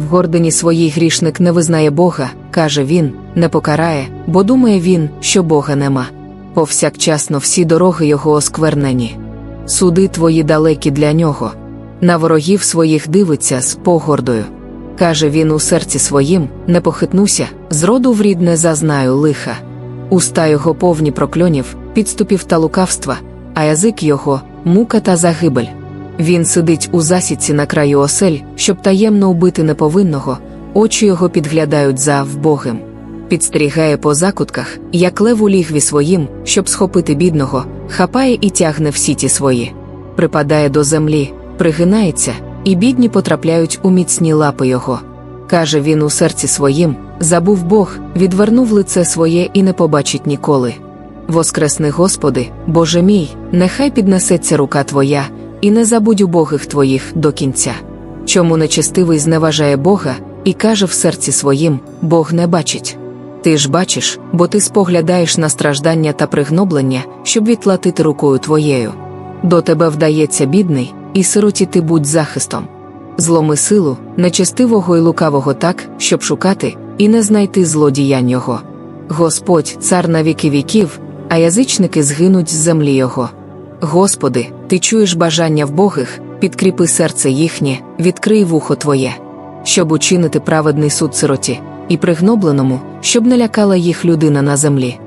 В гордині своїй грішник не визнає Бога, каже він, не покарає, бо думає він, що Бога нема. Повсякчасно всі дороги його осквернені. Суди твої далекі для нього. На ворогів своїх дивиться з погордою. Каже він у серці своїм: не похитнуся, зроду в рід не зазнаю лиха. Уста його повні прокльонів, підступів та лукавства, а язик його мука та загибель. Він сидить у засідці на краю осель, щоб таємно убити неповинного, очі його підглядають за вбогим. Підстерігає по закутках, як лев у лігві своїм, щоб схопити бідного, хапає і тягне в сіті свої. Припадає до землі, пригинається, і бідні потрапляють у міцні лапи його. Каже він у серці своїм: забув Бог, відвернув лице своє і не побачить ніколи. Воскресни, Господи, Боже мій, нехай піднесеться рука Твоя, і не забудь убогих Твоїх до кінця. Чому нечестивий зневажає Бога і каже в серці своїм: Бог не бачить. Ти ж бачиш, бо ти споглядаєш на страждання та пригноблення, щоб відплатити рукою твоєю. До тебе вдається бідний, і сироті ти будь захистом. Зломи силу, нечестивого і лукавого так, щоб шукати, і не знайти злодіянь його. Господь, цар на віки віків, а язичники згинуть з землі його. Господи, ти чуєш бажання вбогих, підкріпи серце їхнє, відкрий вухо Твоє, щоб учинити праведний суд сироті, і пригнобленому, щоб не лякала їх людина на землі.